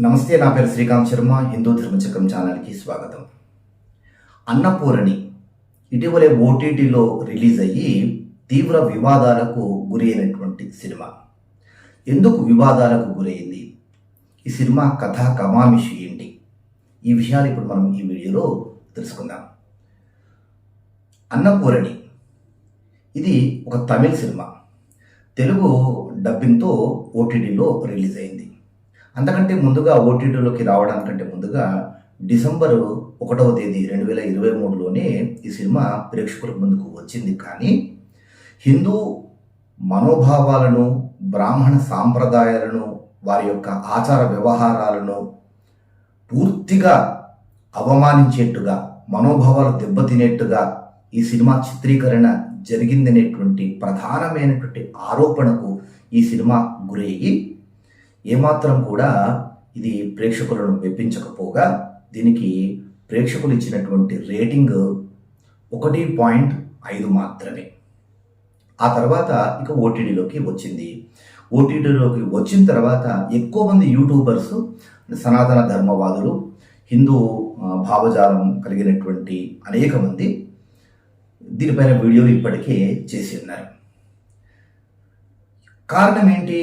నమస్తే నా పేరు శ్రీకాంత్ శర్మ హిందూ ధర్మచక్రం ఛానల్కి స్వాగతం. అన్నపూరణి ఇటీవలే ఓటీటీలో రిలీజ్ అయ్యి తీవ్ర వివాదాలకు గురి అయినటువంటి సినిమా. ఎందుకు వివాదాలకు గురైంది? ఈ సినిమా కథ కమామిషి ఏంటి? ఈ విషయాలు ఇప్పుడు మనం ఈ వీడియోలో తెలుసుకుందాం. అన్నపూరణి ఇది ఒక తమిళ సినిమా. తెలుగు డబ్బింగ్తో ఓటీటీలో రిలీజ్ అయింది. అంతకంటే ముందుగా ఓటీటీలోకి రావడానికంటే ముందుగా డిసెంబర్ ఒకటవ తేదీ రెండు వేల ఇరవై మూడులోనే ఈ సినిమా ప్రేక్షకుల ముందుకు వచ్చింది. కానీ హిందూ మనోభావాలను బ్రాహ్మణ సాంప్రదాయాలను వారి యొక్క ఆచార వ్యవహారాలను పూర్తిగా అవమానించేట్టుగా మనోభావాలు దెబ్బతినేట్టుగా ఈ సినిమా చిత్రీకరణ జరిగిందనేటువంటి ప్రధానమైనటువంటి ఆరోపణకు ఈ సినిమా గురయ్యి ఏమాత్రం కూడా ఇది ప్రేక్షకులను మెప్పించకపోగా దీనికి ప్రేక్షకులు ఇచ్చినటువంటి రేటింగ్ ఒకటి పాయింట్ ఐదు మాత్రమే. ఆ తర్వాత ఇక ఓటీడీలోకి వచ్చింది. ఓటీటీలోకి వచ్చిన తర్వాత ఎక్కువ మంది యూట్యూబర్స్ సనాతన ధర్మవాదులు హిందూ భావజాలం కలిగినటువంటి అనేక మంది దీనిపైన వీడియోలు ఇప్పటికే చేసి ఉన్నారు. కారణం ఏంటి?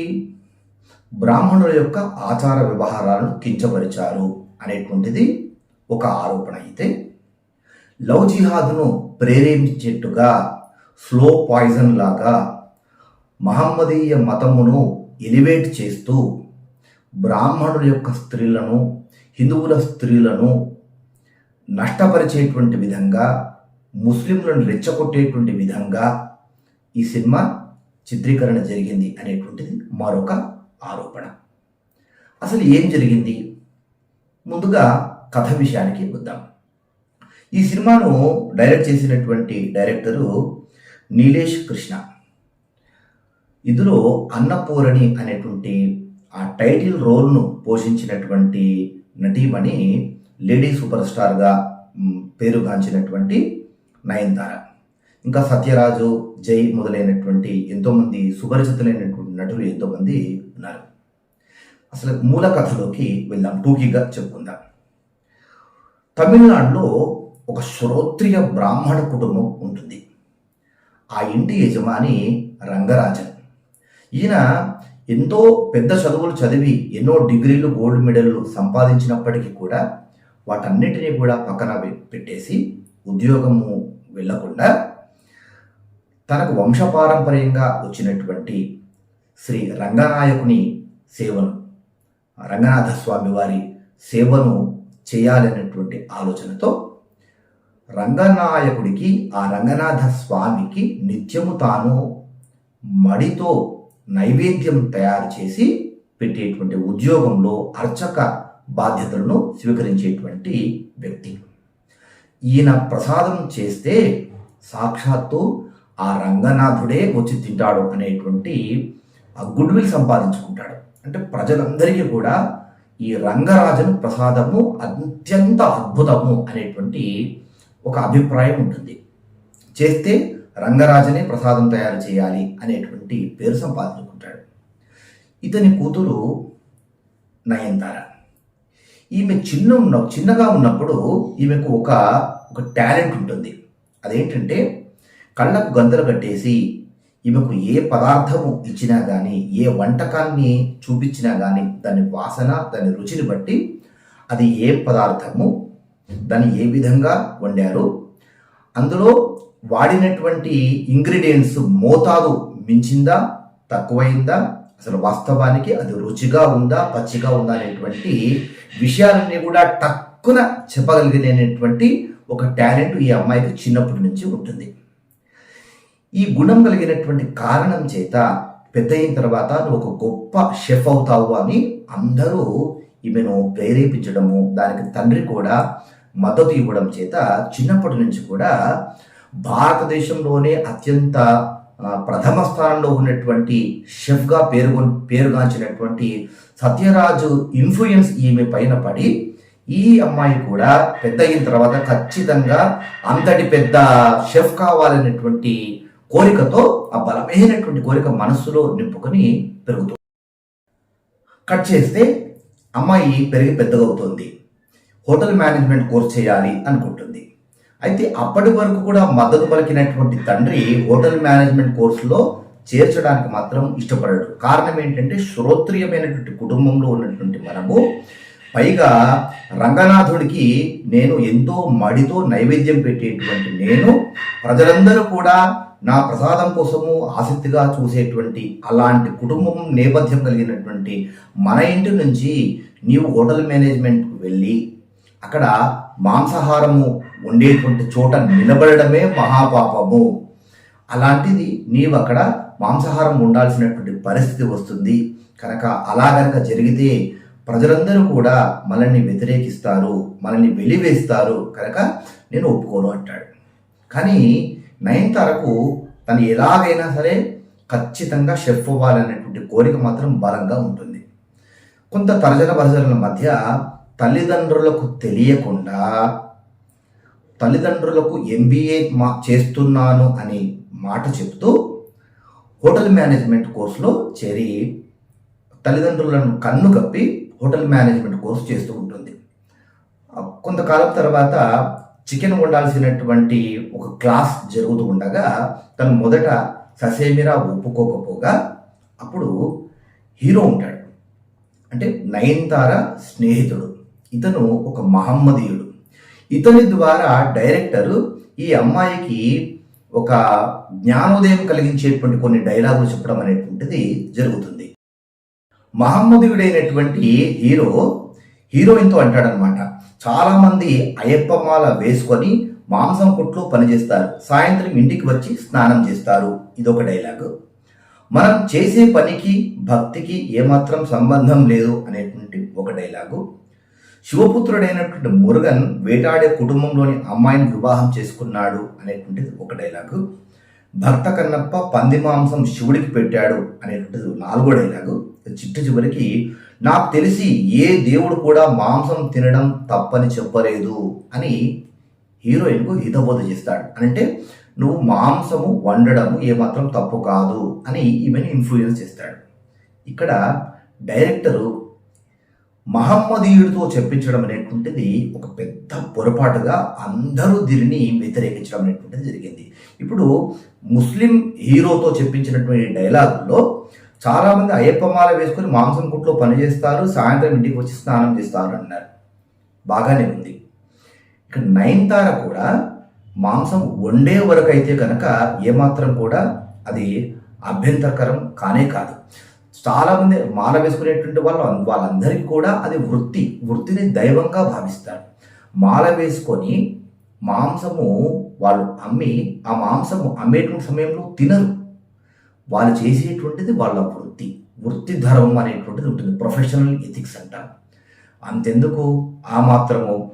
బ్రాహ్మణుల యొక్క ఆచార వ్యవహారాలను కించపరిచారు అనేటువంటిది ఒక ఆరోపణ అయితే. లవ్ జిహాద్ను ప్రేరేపించేట్టుగా స్లో పాయిజన్ లాగా మహమ్మదీయ మతమును ఎలివేట్ చేస్తూ బ్రాహ్మణుల యొక్క స్త్రీలను హిందువుల స్త్రీలను నష్టపరిచేటువంటి విధంగా ముస్లింలను రెచ్చగొట్టేటువంటి విధంగా ఈ సినిమా చిత్రీకరణ జరిగింది అనేటువంటిది మరొక ఆరోపణ. అసలు ఏం జరిగింది? ముందుగా కథ విషయానికి వద్దాం. ఈ సినిమాను డైరెక్ట్ చేసినటువంటి డైరెక్టరు నీలేష్ కృష్ణ. ఇందులో అన్నపూరణి అనేటువంటి ఆ టైటిల్ రోల్ను పోషించినటువంటి నటీమణి లేడీ సూపర్ స్టార్గా పేరుగాంచినటువంటి నయనతార. ఇంకా సత్యరాజు జై మొదలైనటువంటి ఎంతోమంది సుపరిచితులైనటువంటి నటులు ఎంతోమంది ఉన్నారు అసలు మూల కథలోకి వెళ్దాం. టూకీగా చెప్పుకుందాం. తమిళనాడులో ఒక శ్రోత్రియ బ్రాహ్మణ కుటుంబం ఉంటుంది. ఆ ఇంటి యజమాని రంగరాజన్. ఈయన ఎంతో పెద్ద చదువులు చదివి ఎన్నో డిగ్రీలు గోల్డ్ మెడల్లు సంపాదించినప్పటికీ కూడా వాటన్నిటినీ కూడా పక్కన పెట్టేసి ఉద్యోగము వెళ్ళకుండా తనకు వంశపారంపర్యంగా వచ్చినటువంటి శ్రీ రంగనాయకుని సేవను రంగనాథ స్వామి వారి సేవను చేయాలనేటువంటి ఆలోచనతో రంగనాయకుడికి ఆ రంగనాథ స్వామికి నిత్యము తాను మడితో నైవేద్యం తయారు చేసి పెట్టేటువంటి ఉద్యోగంలో అర్చక బాధ్యతలను స్వీకరించేటువంటి వ్యక్తి. ఈయన ప్రసాదం చేస్తే సాక్షాత్తు ఆ రంగనాథుడే వచ్చి తింటాడు అనేటువంటి ఆ గుడ్ విల్ సంపాదించుకుంటాడు. అంటే ప్రజలందరికీ కూడా ఈ రంగరాజన్ ప్రసాదము అత్యంత అద్భుతము అనేటువంటి ఒక అభిప్రాయం ఉంటుంది. చేస్తే రంగరాజనే ప్రసాదం తయారు చేయాలి అనేటువంటి పేరు సంపాదించుకుంటాడు. ఇతని కూతురు నయనతార. ఈమె చిన్న ఉన్న చిన్నగా ఉన్నప్పుడు ఈమెకు ఒక ఒక టాలెంట్ ఉంటుంది. అదేంటంటే కళ్ళకు గంతలు కట్టేసి ఈమెకు ఏ పదార్థము ఇచ్చినా కానీ ఏ వంటకాన్ని చూపించినా కానీ దాని వాసన దాని రుచిని బట్టి అది ఏ పదార్థము దాన్ని ఏ విధంగా వండారు. అందులో వాడినటువంటి ఇంగ్రీడియంట్స్ మోతాదు మించిందా తక్కువైందా అసలు వాస్తవానికి అది రుచిగా ఉందా పచ్చిగా ఉందా అనేటువంటి విషయాలన్నీ కూడా టక్కున చెప్పగలిగినటువంటి ఒక టాలెంట్ ఈ అమ్మాయికి చిన్నప్పటి నుంచి ఉంటుంది. ఈ గుణం కలిగినటువంటి కారణం చేత పెద్ద అయిన తర్వాత నువ్వు ఒక గొప్ప షెఫ్ అవుతావు అని అందరూ ఈమెను ప్రేరేపించడము దానికి తండ్రి కూడా మద్దతు ఇవ్వడం చేత చిన్నప్పటి నుంచి కూడా భారతదేశంలోనే అత్యంత ప్రథమ స్థానంలో ఉన్నటువంటి షెఫ్గా పేరు పేరుగాంచినటువంటి సత్యరాజు ఇన్ఫ్లుయెన్స్ ఈమె పైన పడి ఈ అమ్మాయి కూడా పెద్ద అయిన తర్వాత ఖచ్చితంగా అంతటి పెద్ద షెఫ్ కావాలనేటువంటి కోరికతో ఆ బలమైనటువంటి కోరిక మనస్సులో నింపుకొని పెరుగుతుంది కట్ చేస్తే అమ్మాయి పెరిగి పెద్దగవుతుంది హోటల్ మేనేజ్మెంట్ కోర్స్ చేయాలి అనుకుంటుంది. అయితే అప్పటి వరకు కూడా మద్దతు పలికినటువంటి తండ్రి హోటల్ మేనేజ్మెంట్ కోర్సులో చేర్చడానికి మాత్రం ఇష్టపడడు. కారణం ఏంటంటే శ్రోత్రియమైనటువంటి కుటుంబంలో ఉన్నటువంటి మనము పైగా రంగనాథుడికి నేను ఎంతో మడితో నైవేద్యం పెట్టేటువంటి నేను ప్రజలందరూ కూడా నా ప్రసాదం కోసము ఆసక్తిగా చూసేటువంటి అలాంటి కుటుంబం నేపథ్యం కలిగినటువంటి మన ఇంటి నుంచి నీవు హోటల్ మేనేజ్మెంట్కు వెళ్ళి అక్కడ మాంసాహారము ఉండేటువంటి చోట నిలబడడమే మహాపాపము. అలాంటిది నీవు అక్కడ మాంసాహారం ఉండాల్సినటువంటి పరిస్థితి వస్తుంది. కనుక అలా కనుక జరిగితే ప్రజలందరూ కూడా మనల్ని వ్యతిరేకిస్తారు మనల్ని వెలివేస్తారు. కనుక నేను ఒప్పుకోను అంటాడు. కానీ నయనతారకు తను ఎలాగైనా సరే ఖచ్చితంగా షెఫ్ అవ్వాలనేటువంటి కోరిక మాత్రం బలంగా ఉంటుంది. కొంత తరజన భర్జనల మధ్య తల్లిదండ్రులకు తెలియకుండా తల్లిదండ్రులకు ఎంబీఏ మా చేస్తున్నాను అని మాట చెప్తూ హోటల్ మేనేజ్మెంట్ కోర్సులో చేరి తల్లిదండ్రులను కన్ను కప్పి హోటల్ మేనేజ్మెంట్ కోర్సు చేస్తూ ఉంటుంది. కొంతకాలం తర్వాత చికెన్ వండాల్సినటువంటి ఒక క్లాస్ జరుగుతూ ఉండగా తను మొదట ససేమిరా ఒప్పుకోకపోగా అప్పుడు హీరో ఉంటాడు. అంటే నయన్తార స్నేహితుడు. ఇతను ఒక మహమ్మదీయుడు. ఇతని ద్వారా డైరెక్టర్ ఈ అమ్మాయికి ఒక జ్ఞానోదయం కలిగించేటువంటి కొన్ని డైలాగులు చెప్పడం అనేటువంటిది జరుగుతుంది. మహమ్మదీయుడైనటువంటి హీరో హీరోయిన్తో అంటాడనమాట చాలామంది అయ్యప్పమాల వేసుకొని మాంసం కొట్లు పనిచేస్తారు. సాయంత్రం ఇంటికి వచ్చి స్నానం చేస్తారు. ఇదొక డైలాగు. మనం చేసే పనికి భక్తికి ఏమాత్రం సంబంధం లేదు అనేటువంటి ఒక డైలాగు. శివపుత్రుడైనటువంటి మురుగన్ వేటాడే కుటుంబంలోని అమ్మాయిని వివాహం చేసుకున్నాడు అనేటువంటిది ఒక డైలాగు. భర్త కన్నప్ప పంది మాంసం శివుడికి పెట్టాడు అనేటువంటిది నాలుగో డైలాగు. చిట్టు చివరికి నాకు తెలిసి ఏ దేవుడు కూడా మాంసం తినడం తప్పని చెప్పలేదు అని హీరోయిన్కు హితబోధ చేస్తాడు. అంటే నువ్వు మాంసము వండడము ఏమాత్రం తప్పు కాదు అని ఈమెను ఇన్ఫ్లుయెన్స్ చేస్తాడు. ఇక్కడ డైరెక్టరు మహమ్మదీయుడితో చెప్పించడం అనేటువంటిది ఒక పెద్ద పొరపాటుగా అందరూ దీనిని వ్యతిరేకించడం అనేటువంటిది జరిగింది. ఇప్పుడు ముస్లిం హీరోతో చెప్పించినటువంటి డైలాగుల్లో చాలామంది అయ్యప్పమాల వేసుకొని మాంసం కుట్లో పనిచేస్తారు సాయంత్రం ఇంటికి వచ్చి స్నానం చేస్తారు అన్నారు. బాగానే ఉంది. ఇక నయన్తార కూడా మాంసం వండే వరకు అయితే కనుక ఏమాత్రం కూడా అది అభ్యంతరకరం కానే కాదు. చాలామంది మాల వేసుకునేటువంటి వాళ్ళు వాళ్ళందరికీ కూడా అది వృత్తి వృత్తిని దైవంగా భావిస్తారు. మాల వేసుకొని మాంసము వాళ్ళు అమ్మి ఆ మాంసము అమ్మేటువంటి సమయంలో తినరు. వాళ్ళు చేసేటువంటిది వాళ్ళ వృత్తి ధర్మం అనేటువంటిది ఉంటుంది. ప్రొఫెషనల్ ఎథిక్స్ అంటారు అంతెందుకు? ఆ మాత్రము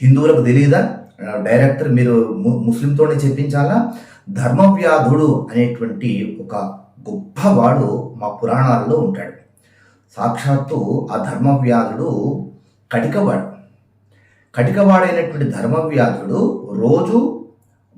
హిందువులకు తెలియదా డైరెక్టర్ మీరు ము- ముస్లింతోనే చెప్పించాలా? ధర్మవ్యాధుడు అనేటువంటి ఒక గొప్పవాడు మా పురాణాల్లో ఉంటాడు. సాక్షాత్తు ఆ ధర్మవ్యాధుడు కటికవాడు. కటికవాడైనటువంటి ధర్మవ్యాధుడు రోజు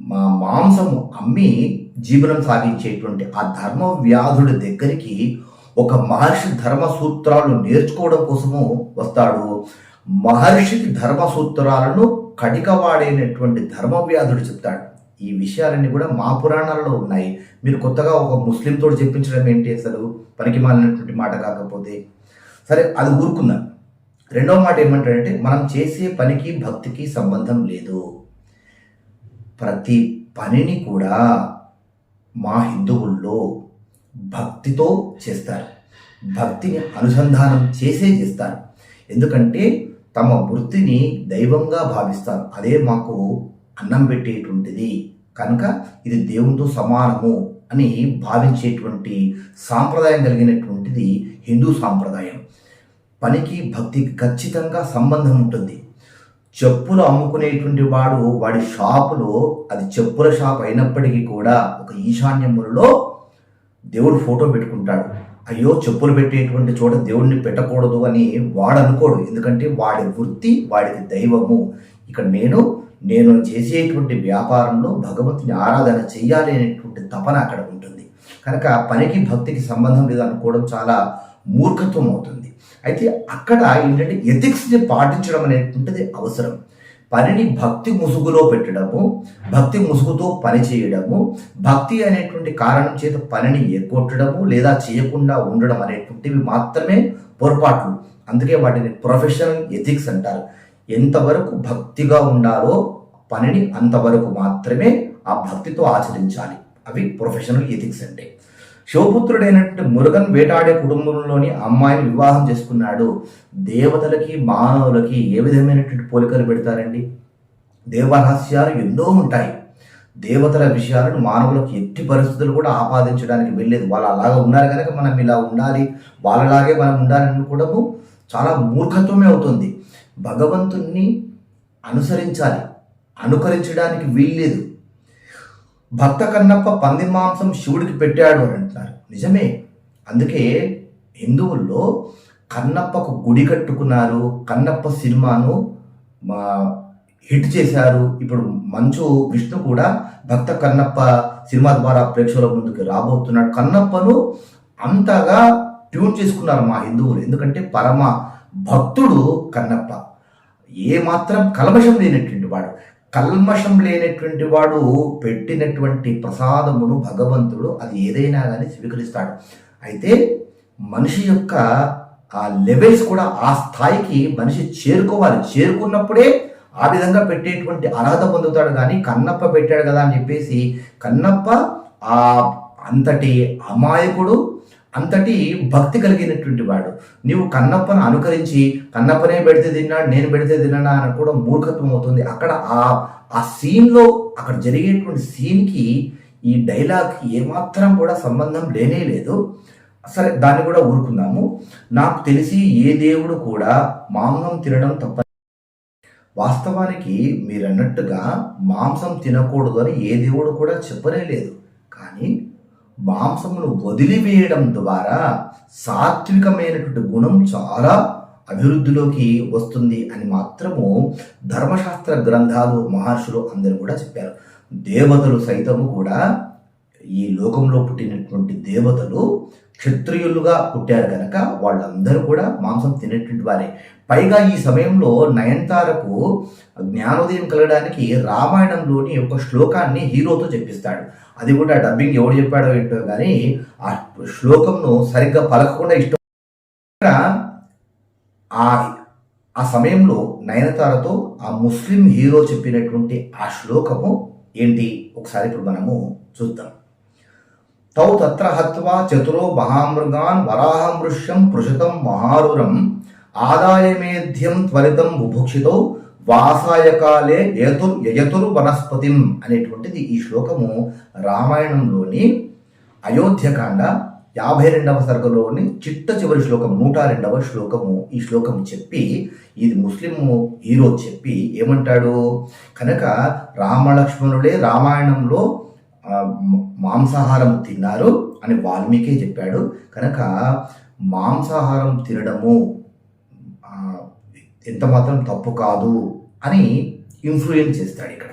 మా మాంసము అమ్మి జీవనం సాగించేటువంటి ఆ ధర్మవ్యాధుడి దగ్గరికి ఒక మహర్షి ధర్మ సూత్రాలు నేర్చుకోవడం కోసము వస్తాడు. మహర్షికి ధర్మ సూత్రాలను కటికవాడైనటువంటి ధర్మవ్యాధుడు చెప్తాడు. ఈ విషయాలన్నీ కూడా మా పురాణాలలో ఉన్నాయి. మీరు కొత్తగా ఒక ముస్లింతో చెప్పించడం ఏంటి అసలు? పనికి మాలినటువంటి మాట కాకపోతే. సరే అది ఊరుకుందాం. రెండవ మాట ఏమంటాడంటే మనం చేసే పనికి భక్తికి సంబంధం లేదు. ప్రతి పనిని కూడా మా హిందువుల్లో భక్తితో చేస్తారు. భక్తిని అనుసంధానం చేసే చేస్తారు. ఎందుకంటే తమ వృత్తిని దైవంగా భావిస్తారు. అదే మాకు అన్నం పెట్టేటువంటిది. కనుక ఇది దేవునితో సమానము అని భావించేటువంటి సాంప్రదాయం కలిగినటువంటిది హిందూ సాంప్రదాయం. పనికి భక్తికి ఖచ్చితంగా సంబంధం ఉంటుంది. చెప్పులు అమ్ముకునేటువంటి వాడు వాడి షాపులో అది చెప్పుల షాప్ అయినప్పటికీ కూడా ఒక ఈశాన్యములలో దేవుడు ఫోటో పెట్టుకుంటాడు. అయ్యో చెప్పులు పెట్టేటువంటి చోట దేవుడిని పెట్టకూడదు అని వాడు అనుకోడు. ఎందుకంటే వాడి వృత్తి వాడిది దైవము. ఇక్కడ నేను నేను చేసేటువంటి వ్యాపారంలో భగవంతుని ఆరాధన చెయ్యాలి అనేటువంటి తపన అక్కడ ఉంటుంది. కనుక పనికి భక్తికి సంబంధం లేదు అనుకోవడం చాలా మూర్ఖత్వం అవుతుంది. అయితే అక్కడ ఏంటంటే ఎథిక్స్ని పాటించడం అనేటువంటిది అవసరం. పనిని భక్తి ముసుగులో పెట్టడము భక్తి ముసుగుతో పని చేయడము భక్తి అనేటువంటి కారణం చేత పనిని ఎగ్గొట్టడము లేదా చేయకుండా ఉండడం అనేటువంటివి మాత్రమే పొరపాట్లు. అందుకే వాటిని ప్రొఫెషనల్ ఎథిక్స్ అంటారు. ఎంతవరకు భక్తిగా ఉండాలో పనిని అంతవరకు మాత్రమే ఆ భక్తితో ఆచరించాలి. అవి ప్రొఫెషనల్ ఎథిక్స్ అంటే. శివపుత్రుడైనటువంటి మురుగన్ వేటాడే కుటుంబంలోని అమ్మాయిని వివాహం చేసుకున్నాడు. దేవతలకి మానవులకి ఏ విధమైనటువంటి పోలికలు పెడతారండి? దేవరహస్యాలు ఎన్నో ఉంటాయి. దేవతల విషయాలను మానవులకు ఎట్టి పరిస్థితులు కూడా ఆపాదించడానికి వెళ్ళేది వాళ్ళు అలాగా ఉన్నారు కనుక మనం ఇలా ఉండాలి. వాళ్ళలాగే మనం ఉండాలని కూడా చాలా మూర్ఖత్వమే అవుతుంది. భగవంతుణ్ణి అనుసరించాలి. అనుకరించడానికి వీల్లేదు. భక్త కన్నప్ప పంది మాంసం శివుడికి పెట్టాడు అని అంటున్నారు. నిజమే. అందుకే హిందువుల్లో కన్నప్పకు గుడి కట్టుకున్నారు కన్నప్ప సినిమాను మా హిట్ చేశారు. ఇప్పుడు మంచు విష్ణు కూడా భక్త కన్నప్ప సినిమా ద్వారా ప్రేక్షకుల ముందుకు రాబోతున్నాడు. కన్నప్పను అంతగా ట్యూన్ చేసుకున్నారు మా హిందువులు. ఎందుకంటే పరమ భక్తుడు కన్నప్ప. ఏ మాత్రం కల్మషం లేనటువంటి వాడు. కల్మషం లేనటువంటి వాడు పెట్టినటువంటి ప్రసాదమును భగవంతుడు అది ఏదైనా కానీ స్వీకరిస్తాడు. అయితే మనిషి యొక్క ఆ లెవెల్స్ కూడా ఆ స్థాయికి మనిషి చేరుకోవాలి. చేరుకున్నప్పుడే ఆ విధంగా పెట్టేటువంటి అర్హత పొందుతాడు కానీ కన్నప్ప పెట్టాడు కదా అని చెప్పేసి కన్నప్ప ఆ అంతటి అమాయకుడు అంతటి భక్తి కలిగినటువంటి వాడు. నీవు కన్నప్పను అనుకరించి కన్నప్పనే పెడితే తిన్నాడు నేను పెడితే తిన్నాడా అని కూడా మూర్ఖత్వం అవుతుంది. అక్కడ ఆ ఆ సీన్లో అక్కడ జరిగేటువంటి సీన్కి ఈ డైలాగ్కి ఏమాత్రం కూడా సంబంధం లేనే లేదు. సరే దాన్ని కూడా ఊరుకుందాము. నాకు తెలిసి ఏ దేవుడు కూడా మాంసం తినడం తప్ప వాస్తవానికి మీరు అన్నట్టుగా మాంసం తినకూడదు అని ఏ దేవుడు కూడా చెప్పనే లేదు. మాంసమును వదిలివేయడం ద్వారా సాత్వికమైనటువంటి గుణం చాలా అభివృద్ధిలోకి వస్తుంది అని మాత్రము ధర్మశాస్త్ర గ్రంథాలు మహర్షులు అందరూ కూడా చెప్పారు. దేవతలు సైతము కూడా ఈ లోకంలో పుట్టినటువంటి దేవతలు క్షత్రియులుగా పుట్టారు కనుక వాళ్ళందరూ కూడా మాంసం తినేటువంటి వారే. పైగా ఈ సమయంలో నయనతారకు జ్ఞానోదయం కలగడానికి రామాయణంలోని ఒక శ్లోకాన్ని హీరోతో చెప్పిస్తాడు. అది కూడా డబ్బింగ్ ఎవడు చెప్పాడో ఏంటో కానీ ఆ శ్లోకంను సరిగ్గా పలకకుండా ఇష్టం ఆ ఆ సమయంలో నయనతారతో ఆ ముస్లిం హీరో చెప్పినటువంటి ఆ శ్లోకము ఏంటి? ఒకసారి ఇప్పుడు మనము చూద్దాం. తౌ తత్ర హత్వా చతురో మహామృగాన్ వరాహమృష్యం పృషతం మహారురం ఆదాయమేధ్యం త్వరితం బుభుక్షితో వాసాయ కాలే యతుర్ యయతుర్ వనస్పతిం అనేటువంటిది ఈ శ్లోకము రామాయణంలోని అయోధ్యకాండ యాభై రెండవ సర్గలోని చిట్ట చివరి శ్లోకం నూట రెండవ శ్లోకము ఈ శ్లోకం చెప్పి ఇది ముస్లిం హీరో చెప్పి ఏమంటాడు? కనుక రామలక్ష్మణుడే రామాయణంలో మాంసాహారం తిన్నారు అని వాల్మీకి చెప్పాడు. కనుక మాంసాహారం తినడము ఎంత మాత్రం తప్పు కాదు అని ఇన్ఫ్లుయెన్స్ చేస్తాడు ఇక్కడ.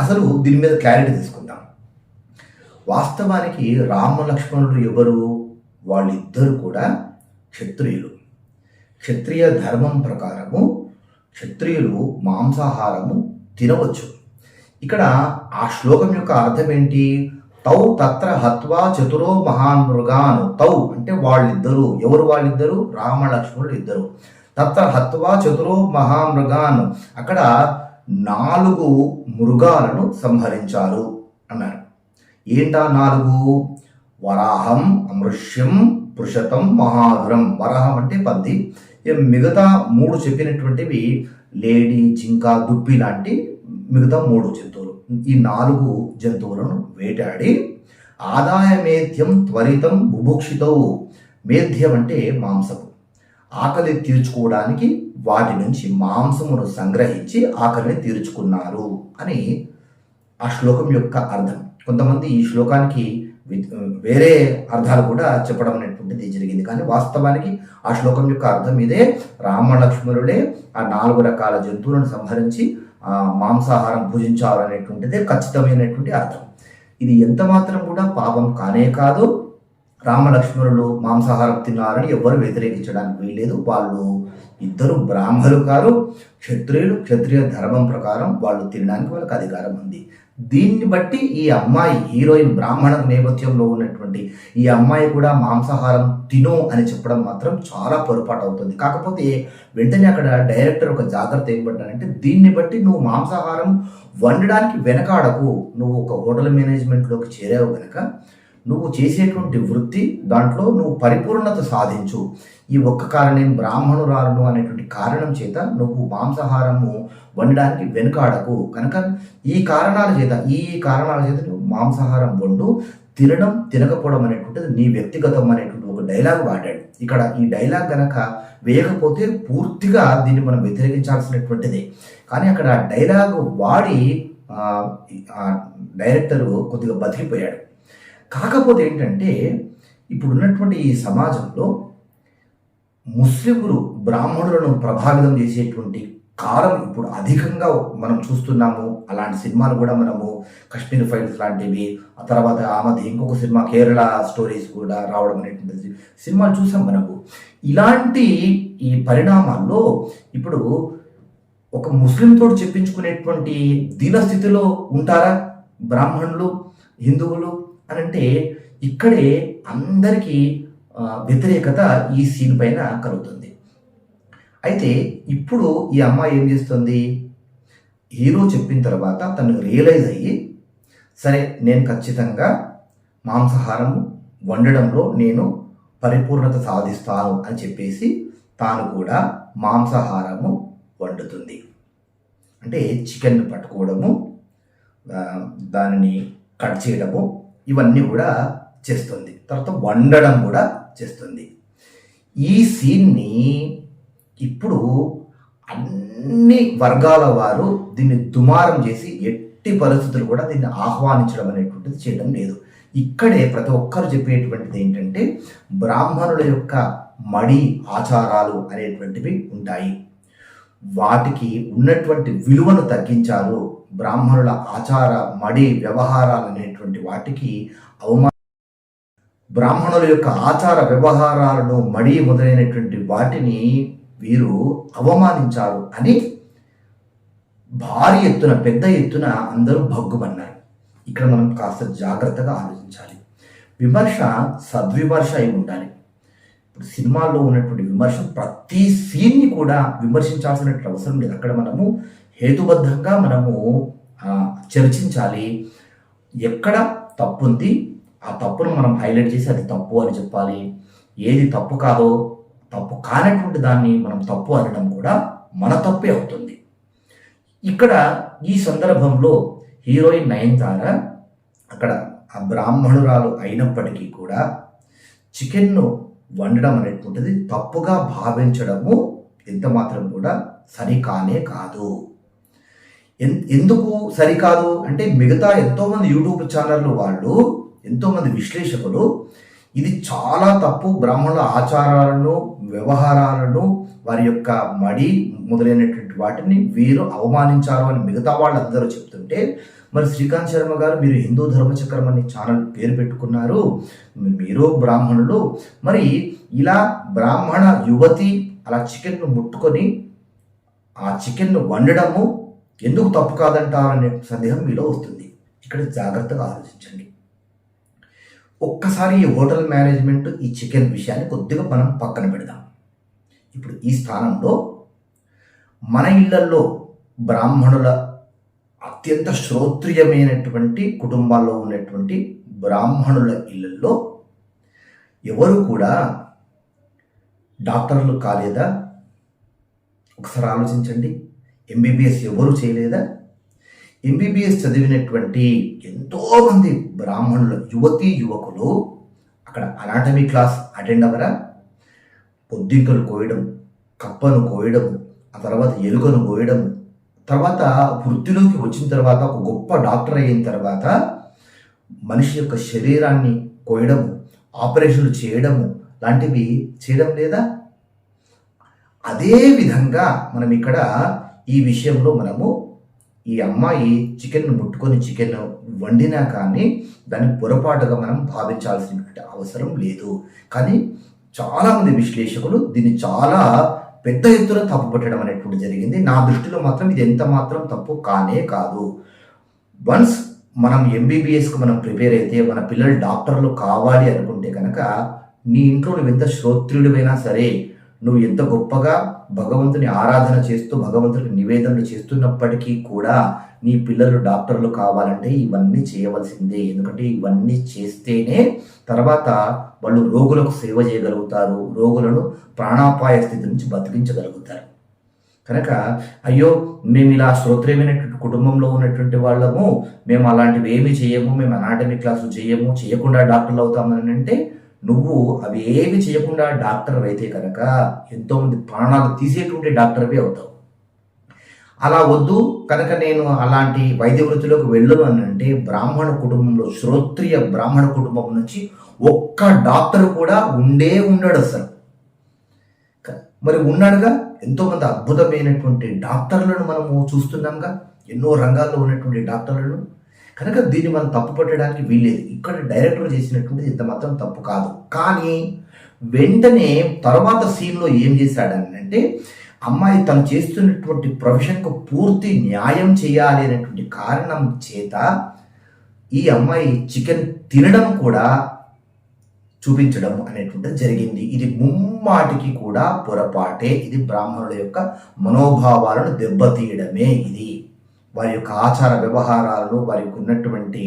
అసలు దీని మీద క్లారిటీ తీసుకుందాం. వాస్తవానికి రామ లక్ష్మణుడు ఎవరు? వాళ్ళిద్దరు కూడా క్షత్రియులు. క్షత్రియ ధర్మం ప్రకారము క్షత్రియులు మాంసాహారము తినవచ్చు. ఇక్కడ ఆ శ్లోకం యొక్క అర్థం ఏంటి తౌ తత్ర హత్వా చతురో మహాన్ మృగాను తౌ అంటే వాళ్ళిద్దరు. ఎవరు వాళ్ళిద్దరు? రామ లక్ష్మణులు ఇద్దరు. తత్ర హత్వా చతురో మహామృగాన్ అక్కడ నాలుగు మృగాలను సంహరించారు అన్నారు. ఏంటా నాలుగు? వరాహం అమృష్యం పృషతం మహాధురం. వరాహం అంటే పద్ది మిగతా మూడు చెప్పినటువంటివి లేడీ జింక దుప్పి లాంటి మిగతా మూడు జంతువులు. ఈ నాలుగు జంతువులను వేటాడి ఆదాయ మేధ్యం త్వరితం బుభుక్షితవు మేధ్యం అంటే మాంసము ఆకలి తీర్చుకోవడానికి వాటి నుంచి మాంసమును సంగ్రహించి ఆకలిని తీర్చుకున్నారు అని ఆ శ్లోకం యొక్క అర్థం. కొంతమంది ఈ శ్లోకానికి వేరే అర్థాలు కూడా చెప్పడం అనేటువంటిది జరిగింది. కానీ వాస్తవానికి ఆ శ్లోకం యొక్క అర్థం ఇదే. రామ లక్ష్మణుడే ఆ నాలుగు రకాల జంతువులను సంహరించి మాంసాహారం భుజించారు ఖచ్చితమైనటువంటి అర్థం. ఇది ఎంత మాత్రం కూడా పాపం కానే కాదు. రామలక్ష్మణులు మాంసాహారం తిన్నారని ఎవరు వ్యతిరేకించడానికి వీల్లేదు. వాళ్ళు ఇద్దరు బ్రాహ్మలు కారు. క్షత్రియులు క్షత్రియ ధర్మం ప్రకారం వాళ్ళు తినడానికి వాళ్ళకి అధికారం ఉంది. దీన్ని బట్టి ఈ అమ్మాయి హీరోయిన్ బ్రాహ్మణ నేపథ్యంలో ఉన్నటువంటి ఈ అమ్మాయి కూడా మాంసాహారం తినో అని చెప్పడం మాత్రం చాలా పొరపాటు అవుతుంది. కాకపోతే వెంటనే అక్కడ డైరెక్టర్ ఒక జాగ్రత్త ఏం పడ్డానంటే దీన్ని బట్టి నువ్వు మాంసాహారం వండడానికి వెనకాడకు. నువ్వు ఒక హోటల్ మేనేజ్మెంట్లోకి చేరావు కనుక నువ్వు చేసేటువంటి వృత్తి దాంట్లో నువ్వు పరిపూర్ణత సాధించు. ఈ ఒక్క కారణం బ్రాహ్మణురాలను అనేటువంటి కారణం చేత నువ్వు మాంసాహారము వండడానికి వెనుకాడకు. కనుక ఈ కారణాల చేత ఈ కారణాల చేత నువ్వు మాంసాహారం వండు తినడం తినకపోవడం అనేటువంటిది నీ వ్యక్తిగతం అనేటువంటి ఒక డైలాగ్ వాడాడు. ఇక్కడ ఈ డైలాగ్ కనుక వేయకపోతే పూర్తిగా దీన్ని మనం వ్యతిరేకించాల్సినటువంటిదే. కానీ అక్కడ డైలాగ్ వాడి డైరెక్టర్ కొద్దిగా బతికిపోయాడు. కాకపోతే ఏంటంటే ఇప్పుడు ఉన్నటువంటి ఈ సమాజంలో ముస్లింలు బ్రాహ్మణులను ప్రభావితం చేసేటువంటి కాలం ఇప్పుడు అధికంగా మనం చూస్తున్నాము. అలాంటి సినిమాలు కూడా మనము కాశ్మీర్ ఫైల్స్ లాంటివి ఆ తర్వాత ఆమెది ఇంకొక సినిమా కేరళ స్టోరీస్ కూడా రావడం అనేటువంటి సినిమాలు చూసాం మనకు ఇలాంటి ఈ పరిణామాల్లో ఇప్పుడు ఒక ముస్లింతో చెప్పించుకునేటువంటి దీనస్థితిలో ఉంటారా బ్రాహ్మణులు హిందువులు? అని అంటే ఇక్కడే అందరికీ వ్యతిరేకత ఈ సీన్ పైన కలుగుతుంది. అయితే ఇప్పుడు ఈ అమ్మాయి ఏం చేస్తుంది? హీరో చెప్పిన తర్వాత తను రియలైజ్ అయ్యి సరే నేను ఖచ్చితంగా మాంసాహారం వండడంలో నేను పరిపూర్ణత సాధిస్తాను అని చెప్పేసి తాను కూడా మాంసాహారము వండుతుంది. అంటే చికెన్ పట్టుకోవడము దానిని కట్ చేయడము ఇవన్నీ కూడా చేస్తుంది. తర్వాత వండడం కూడా చేస్తుంది. ఈ సీన్ని ఇప్పుడు అన్ని వర్గాల వారు దీన్ని దుమారం చేసి ఎట్టి పరిస్థితులు కూడా దీన్ని ఆహ్వానించడం అనేటువంటిది చేయడం లేదు. ఇక్కడే ప్రతి ఒక్కరు చెప్పేటువంటిది ఏంటంటే బ్రాహ్మణుల యొక్క మడి ఆచారాలు అనేటువంటివి ఉంటాయి. వాటికి ఉన్నటువంటి విలువను తగ్గించారు. బ్రాహ్మణుల ఆచార మడి వ్యవహారాలు అనేటువంటి వాటికి అవమా బ్రాహ్మణుల యొక్క ఆచార వ్యవహారాలను మడి మొదలైనటువంటి వాటిని వీరు అవమానించారు అని భారీ ఎత్తున పెద్ద ఎత్తున అందరూ భగ్గుమన్నారు. ఇక్కడ మనం కాస్త జాగ్రత్తగా ఆలోచించాలి. విమర్శ సద్విమర్శ అయి ఉండాలి. ఇప్పుడు సినిమాల్లో ఉన్నటువంటి విమర్శ ప్రతి సీన్ని కూడా విమర్శించాల్సిన అవసరం లేదు. అక్కడ మనము హేతుబద్ధంగా మనము చర్చించాలి. ఎక్కడ తప్పు ఉంది ఆ తప్పును మనం హైలైట్ చేసి అది తప్పు అని చెప్పాలి. ఏది తప్పు కాదో తప్పు కానటువంటి దాన్ని మనం తప్పు అనడం కూడా మన తప్పే అవుతుంది. ఇక్కడ ఈ సందర్భంలో హీరోయిన్ నయనతార అక్కడ ఆ బ్రాహ్మణురాలు అయినప్పటికీ కూడా చికెన్ను వండడం అనేటువంటిది తప్పుగా భావించడము ఎంత మాత్రం కూడా సరికానే కాదు. ఎందుకు సరికాదు? అంటే మిగతా ఎంతోమంది యూట్యూబ్ ఛానళ్ళు వాళ్ళు ఎంతోమంది విశ్లేషకులు ఇది చాలా తప్పు బ్రాహ్మణుల ఆచారాలను వ్యవహారాలను వారి యొక్క మడి మొదలైనటువంటి వాటిని వీరు అవమానించారు అని మిగతా వాళ్ళందరూ చెప్తుంటే మరి శ్రీకాంత్ శర్మ గారు మీరు హిందూ ధర్మచక్రం అని ఛానల్ పేరు పెట్టుకున్నారు మీరు బ్రాహ్మణులు మరి ఇలా బ్రాహ్మణ యువతి అలా చికెన్ను ముట్టుకొని ఆ చికెన్ను వండడము ఎందుకు తప్పు కాదంటారనే సందేహం మీలో వస్తుంది. ఇక్కడ జాగ్రత్తగా ఆలోచించండి. ఒక్కసారి ఈ హోటల్ మేనేజ్మెంట్ ఈ చికెన్ విషయాన్ని కొద్దిగా మనం పక్కన పెడదాం. ఇప్పుడు ఈ స్థానంలో మన ఇళ్ళలో బ్రాహ్మణుల అత్యంత శ్రోత్రియమైనటువంటి కుటుంబాల్లో ఉన్నటువంటి బ్రాహ్మణుల ఇళ్ళల్లో ఎవరు కూడా డాక్టర్లు కాలేదా? ఒకసారి ఆలోచించండి. ఎంబీబీఎస్ ఎవరు చేయలేదా? ఎంబీబీఎస్ చదివినటువంటి ఎంతోమంది బ్రాహ్మణుల యువతీ యువకులు అక్కడ అనాటమీ క్లాస్ అటెండ్ అవ్వరా? పొద్దింకలు కోయడం కప్పను కోయడం ఆ తర్వాత ఎలుకను కోయడం తర్వాత వృత్తిలోకి వచ్చిన తర్వాత ఒక గొప్ప డాక్టర్ అయిన తర్వాత మనిషి యొక్క శరీరాన్ని కోయడము ఆపరేషన్లు చేయడము లాంటివి చేయడం లేదా? అదే విధంగా మనం ఇక్కడ ఈ విషయంలో మనము ఈ అమ్మాయి చికెన్ను ముట్టుకొని చికెన్ వండినా కానీ దాన్ని పొరపాటుగా మనం భావించాల్సినటువంటి అవసరం లేదు. కానీ చాలామంది విశ్లేషకులు దీన్ని చాలా పెద్ద ఎత్తున తప్పు పెట్టడం అనేటువంటి జరిగింది. నా దృష్టిలో మాత్రం ఇది ఎంత మాత్రం తప్పు కానే కాదు. వన్స్ మనం ఎంబీబీఎస్కి మనం ప్రిపేర్ అయితే మన పిల్లలు డాక్టర్లు కావాలి అనుకుంటే కనుక నీ ఇంట్లో నువ్వు ఎంత శ్రోత్రుడివైనా సరే నువ్వు ఎంత గొప్పగా భగవంతుని ఆరాధన చేస్తూ భగవంతుడికి నివేదనలు చేస్తున్నప్పటికీ కూడా నీ పిల్లలు డాక్టర్లు కావాలంటే ఇవన్నీ చేయవలసిందే. ఎందుకంటే ఇవన్నీ చేస్తేనే తర్వాత వాళ్ళు రోగులకు సేవ చేయగలుగుతారు రోగులను ప్రాణాపాయ స్థితి నుంచి బతికించగలుగుతారు. కనుక అయ్యో మేము ఇలా శ్రోత్రమైనటువంటి కుటుంబంలో ఉన్నటువంటి వాళ్ళము మేము అలాంటివి ఏమి చేయము మేము అనాటమీ క్లాసులు చేయము చేయకుండా డాక్టర్లు అవుతామని అంటే నువ్వు అవి ఏమి చేయకుండా డాక్టర్ అయితే కనుక ఎంతోమంది ప్రాణాలు తీసేటువంటి డాక్టర్వే అవుతావు. అలా వద్దు కనుక నేను అలాంటి వైద్య వృత్తిలోకి వెళ్ళను అని అంటే బ్రాహ్మణ కుటుంబంలో శ్రోత్రియ బ్రాహ్మణ కుటుంబం నుంచి ఒక్క డాక్టర్ కూడా ఉండే ఉన్నాడు అసలు. మరి ఉన్నాడుగా? ఎంతోమంది అద్భుతమైనటువంటి డాక్టర్లను మనము చూస్తున్నాంగా? ఎన్నో రంగాల్లో ఉన్నటువంటి డాక్టర్లను కనుక దీన్ని మనం తప్పు పట్టడానికి వీల్లేదు. ఇక్కడ డైరెక్టర్ చేసినటువంటిది ఇంత మాత్రం తప్పు కాదు. కానీ వెంటనే తర్వాత సీన్లో ఏం చేశాడని అంటే అమ్మాయి తను చేస్తున్నటువంటి ప్రొఫెషన్కు పూర్తి న్యాయం చేయాలి అనేటువంటి కారణం చేత ఈ అమ్మాయి చికెన్ తినడం కూడా చూపించడం అనేటువంటిది జరిగింది. ఇది ముమ్మాటికి కూడా పొరపాటే. ఇది బ్రాహ్మణుల యొక్క మనోభావాలను దెబ్బతీయడమే ఇది. వారి యొక్క ఆచార వ్యవహారాలను వారికి ఉన్నటువంటి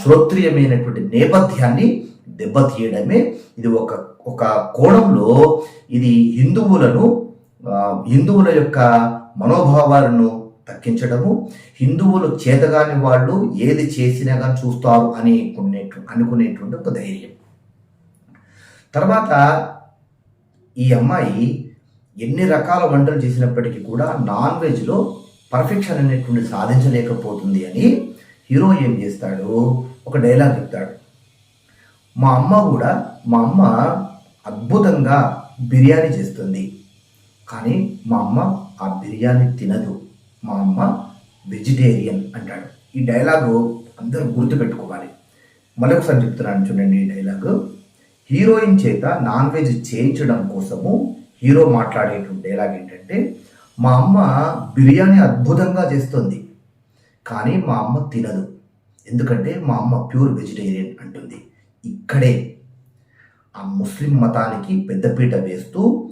శ్రోత్రియమైనటువంటి నేపథ్యాన్ని దెబ్బతీయడమే ఇది ఒక ఒక కోణంలో ఇది హిందువులను హిందువుల యొక్క మనోభావాలను తగ్గించడము హిందువులు చేతగాని వాళ్ళు ఏది చేసినా కానీ చూస్తారు అని కొనేటు అనుకునేటువంటి ఒక ధైర్యం. తర్వాత ఈ అమ్మాయి ఎన్ని రకాల వంటలు చేసినప్పటికీ కూడా నాన్ వెజ్లో పర్ఫెక్షన్ అనేటువంటి సాధించలేకపోతుంది అని హీరో ఏం చేస్తాడు? ఒక డైలాగ్ చెప్తాడు. మా అమ్మ కూడా మా అమ్మ అద్భుతంగా బిర్యానీ చేస్తుంది. కానీ మా అమ్మ ఆ బిర్యానీ తినదు. మా అమ్మ వెజిటేరియన్ అంటాడు. ఈ డైలాగు అందరూ గుర్తుపెట్టుకోవాలి. మరొకసారి చెప్తున్నాను చూడండి ఈ డైలాగు హీరోయిన్ చేత నాన్ వెజ్ చేయించడం కోసము హీరో మాట్లాడేటువంటి డైలాగ్ ఏంటంటే మా అమ్మ బిర్యానీ అద్భుతంగా చేస్తుంది. కానీ మా అమ్మ తినదు. ఎందుకంటే మా అమ్మ ప్యూర్ వెజిటేరియన్ అంటుంది. ఇక్కడే ఆ ముస్లిం మతానికి పెద్దపీట వేస్తూ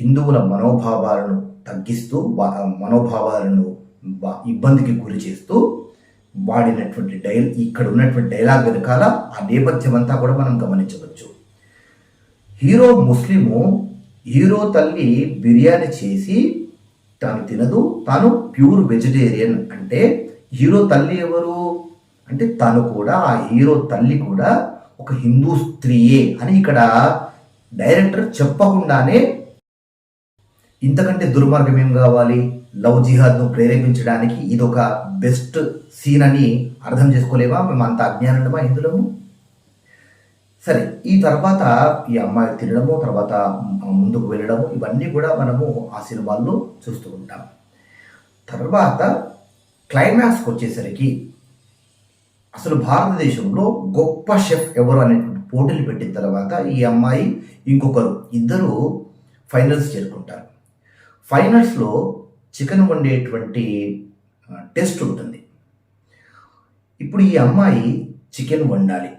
హిందువుల మనోభావాలను తగ్గిస్తూ మనోభావాలను ఇబ్బందికి గురి చేస్తూ వాడినటువంటి డైల్ ఇక్కడ ఉన్నటువంటి డైలాగ్ వెనకాల ఆ నేపథ్యం అంతా కూడా మనం గమనించవచ్చు. హీరో ముస్లిము హీరో తల్లి బిర్యానీ చేసి తాను తినదు. తాను ప్యూర్ వెజిటేరియన్. అంటే హీరో తల్లి ఎవరు? అంటే తను కూడా ఆ హీరో తల్లి కూడా ఒక హిందూ స్త్రీయే అని ఇక్కడ డైరెక్టర్ చెప్పకుండానే ఇంతకంటే దుర్మార్గం ఏం కావాలి? లవ్ జిహాద్ను ప్రేరేపించడానికి ఇది ఒక బెస్ట్ సీన్ అని అర్థం చేసుకోలేవా? మేము అంత అజ్ఞానమా హిందులము సరే ఈ తర్వాత ఈ అమ్మాయి తినడము తర్వాత ముందుకు వెళ్ళడము ఇవన్నీ కూడా మనము ఆ సినిమాల్లో చూస్తూ ఉంటాం. తర్వాత క్లైమాక్స్కి వచ్చేసరికి అసలు భారతదేశంలో గొప్ప షెఫ్ ఎవరు అనేటువంటి పోటీలు పెట్టిన తర్వాత ఈ అమ్మాయి ఇంకొకరు ఇద్దరు ఫైనల్స్ చేరుకుంటారు. ఫైనల్స్లో చికెన్ వండేటువంటి టెస్ట్ ఉంటుంది. ఇప్పుడు ఈ అమ్మాయి చికెన్ వండాలి.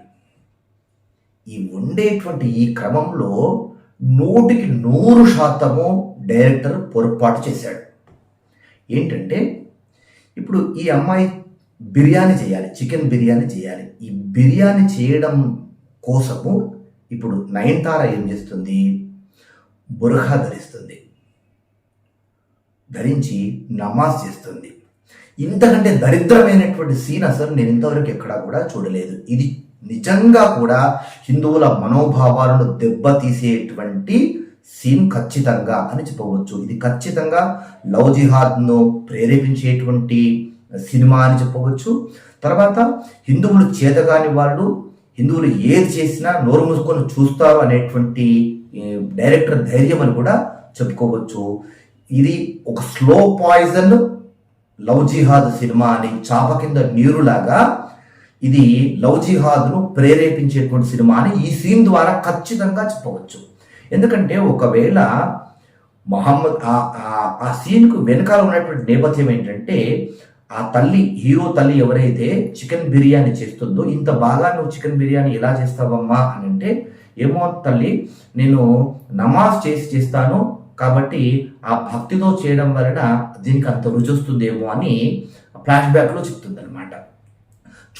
ఈ ఉండేటువంటి ఈ క్రమంలో నూటికి నూరు శాతము డైరెక్టర్ పొరపాటు చేశాడు. ఏంటంటే ఇప్పుడు ఈ అమ్మాయి బిర్యానీ చేయాలి చికెన్ బిర్యానీ చేయాలి. ఈ బిర్యానీ చేయడం కోసము ఇప్పుడు నయనతార ఏం చేస్తుంది? బురఖా ధరిస్తుంది. ధరించి నమాజ్ చేస్తుంది. ఇంతకంటే దరిద్రమైనటువంటి సీన్ అసలు నేను ఇంతవరకు ఎక్కడా కూడా చూడలేదు. ఇది నిజంగా కూడా హిందువుల మనోభావాలను దెబ్బతీసేటువంటి సీన్ ఖచ్చితంగా అని చెప్పవచ్చు. ఇది ఖచ్చితంగా లవ్ జిహాద్ను ప్రేరేపించేటువంటి సినిమా అని చెప్పవచ్చు. తర్వాత హిందువులు చేతగాని వాళ్ళు హిందువులు ఏది చేసినా నోరు మూసుకొని చూస్తారు అనేటువంటి డైరెక్టర్ ధైర్యం అని కూడా చెప్పుకోవచ్చు. ఇది ఒక స్లో పాయిజన్ లవ్ జిహాద్ సినిమా అని చాప కింద నీరులాగా ఇది లవ్ జిహాద్ను ప్రేరేపించేటువంటి సినిమా అని ఈ సీన్ ద్వారా ఖచ్చితంగా చెప్పవచ్చు. ఎందుకంటే ఒకవేళ మహమ్మద్ ఆ- ఆ- సీన్కు వెనకాల ఉన్నటువంటి నేపథ్యం ఏంటంటే ఆ తల్లి హీరో తల్లి ఎవరైతే చికెన్ బిర్యానీ చేస్తుందో ఇంత బాగా నువ్వు చికెన్ బిర్యానీ ఎలా చేస్తావమ్మా అని అంటే ఏమో తల్లి నేను నమాజ్ చేసి చేస్తాను కాబట్టి ఆ భక్తితో చేయడం వలన దీనికి అంత రుచి వస్తుందేమో అని ఫ్లాష్ బ్యాక్లో చెప్తుంది అనమాట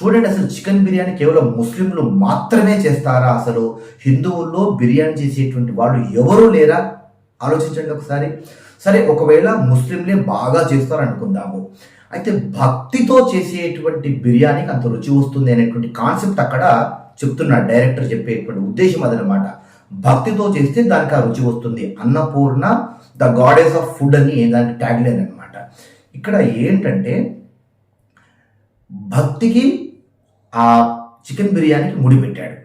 చూడండి అసలు చికెన్ బిర్యానీ కేవలం ముస్లింలు మాత్రమే చేస్తారా? అసలు హిందువుల్లో బిర్యానీ చేసేటువంటి వాళ్ళు ఎవరూ లేరా? ఆలోచించండి ఒకసారి. సరే ఒకవేళ ముస్లింలే బాగా చేస్తారనుకుందాము. అయితే భక్తితో చేసేటువంటి బిర్యానీకి అంత రుచి వస్తుంది అనేటువంటి కాన్సెప్ట్ అక్కడ చెప్తున్నాడు డైరెక్టర్ చెప్పేటువంటి ఉద్దేశం అదనమాట. భక్తితో చేస్తే దానికి ఆ రుచి వస్తుంది. Annapurna the goddess of food అని దానికి ట్యాగ్లైన్ అనమాట ఇక్కడ ఏంటంటే భక్తికి ఆ చికెన్ బిర్యానీకి ముడిపెట్టాడు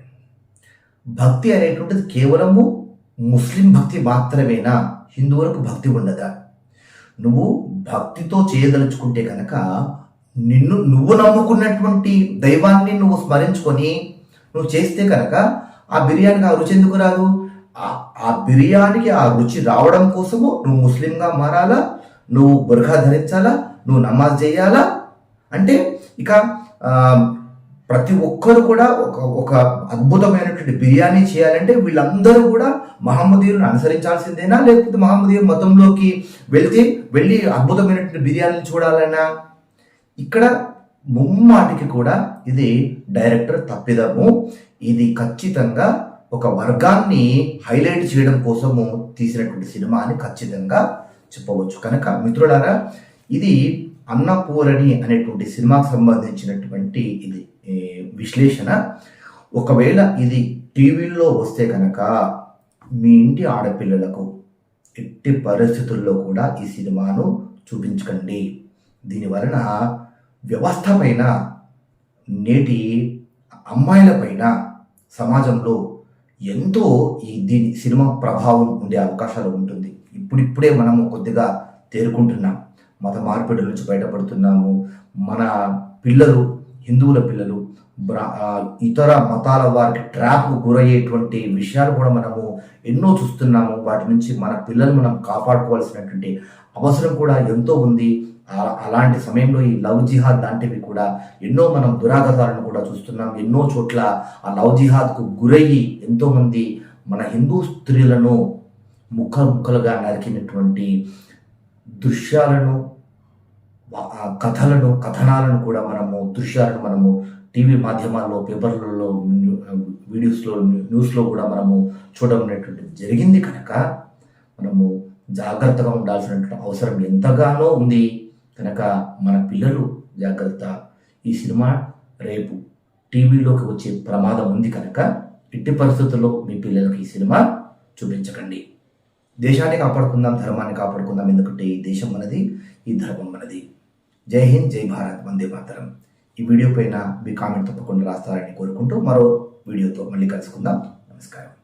భక్తి అనేటువంటిది కేవలము ముస్లిం భక్తి మాత్రమేనా? హిందువులకు భక్తి ఉండదా? నువ్వు భక్తితో చేయదలుచుకుంటే కనుక నిన్ను నువ్వు నమ్ముకున్నటువంటి దైవాన్ని నువ్వు స్మరించుకొని నువ్వు చేస్తే కనుక ఆ బిర్యానీకి ఆ రుచి ఎందుకు రాదు? ఆ- ఆ బిర్యానీకి ఆ రుచి రావడం కోసము నువ్వు ముస్లింగా మారాలా? నువ్వు బుర్ఖా ధరించాలా? నువ్వు నమాజ్ చేయాలా? అంటే ఇక ప్రతి ఒక్కరు కూడా ఒక ఒక అద్భుతమైనటువంటి బిర్యానీ చేయాలంటే వీళ్ళందరూ కూడా మహమ్మదీయులను అనుసరించాల్సిందేనా? లేకపోతే మహమ్మదీయ మతంలోకి వెళ్తే వెళ్ళి అద్భుతమైనటువంటి బిర్యానీని చూడాలన్నా? ఇక్కడ ముమ్మాటికి కూడా ఇది డైరెక్టర్ తప్పిదము. ఇది ఖచ్చితంగా ఒక వర్గాన్ని హైలైట్ చేయడం కోసము తీసినటువంటి సినిమా అని ఖచ్చితంగా చెప్పవచ్చు. కనుక మిత్రులారా ఇది అన్నపూరణి అనేటువంటి సినిమాకు సంబంధించినటువంటి ఇది విశ్లేషణ. ఒకవేళ ఇది టీవీల్లో వస్తే కనుక మీ ఇంటి ఆడపిల్లలకు ఎట్టి పరిస్థితుల్లో కూడా ఈ సినిమాను చూపించకండి. దీని వలన వ్యవస్థ పైన నేటి అమ్మాయిల పైన సమాజంలో ఎంతో ఈ దీని సినిమా ప్రభావం ఉండే అవకాశాలు ఉంటుంది. ఇప్పుడిప్పుడే మనము కొద్దిగా తేరుకుంటున్నాం. మత మార్పిడి నుంచి బయటపడుతున్నాము. మన పిల్లలు హిందువుల పిల్లలు బ్రా ఇతర మతాల వారికి ట్రాప్కు గురయ్యేటువంటి విషయాలు కూడా మనము ఎన్నో చూస్తున్నాము. వాటి నుంచి మన పిల్లలు మనం కాపాడుకోవాల్సినటువంటి అవసరం కూడా ఎంతో ఉంది. అలాంటి సమయంలో ఈ లవ్ జిహాద్ లాంటివి కూడా ఎన్నో మనం దురాగతాలను కూడా చూస్తున్నాం. ఎన్నో చోట్ల ఆ లవ్ జిహాద్కు గురయ్యి ఎంతోమంది మన హిందూ స్త్రీలను ముక్కలు ముక్కలుగా నరికినటువంటి దృశ్యాలను కథలను కథనాలను కూడా మనము దృశ్యాలను మనము టీవీ మాధ్యమాల్లో పేపర్లలో వీడియోస్లో న్యూస్లో కూడా మనము చూడడం అనేటువంటిది జరిగింది కనుక మనము జాగ్రత్తగా ఉండాల్సినటువంటి అవసరం ఎంతగానో ఉంది కనుక మన పిల్లలు జాగ్రత్త. ఈ సినిమా రేపు టీవీలోకి వచ్చే ప్రమాదం ఉంది కనుక ఎట్టి పరిస్థితుల్లో మీ పిల్లలకి ఈ సినిమా చూపించకండి. దేశాన్ని కాపాడుకుందాం ధర్మాన్ని కాపాడుకుందాం ఎందుకంటే ఈ దేశం మనది ఈ ధర్మం మనది. జై హింద్ జై భారత్ వందే మాతరం. ఈ వీడియో పైన మీ కామెంట్ తప్పకుండా రాస్తారని కోరుకుంటూ మరో వీడియోతో మళ్ళీ కలుసుకుందాం. నమస్కారం.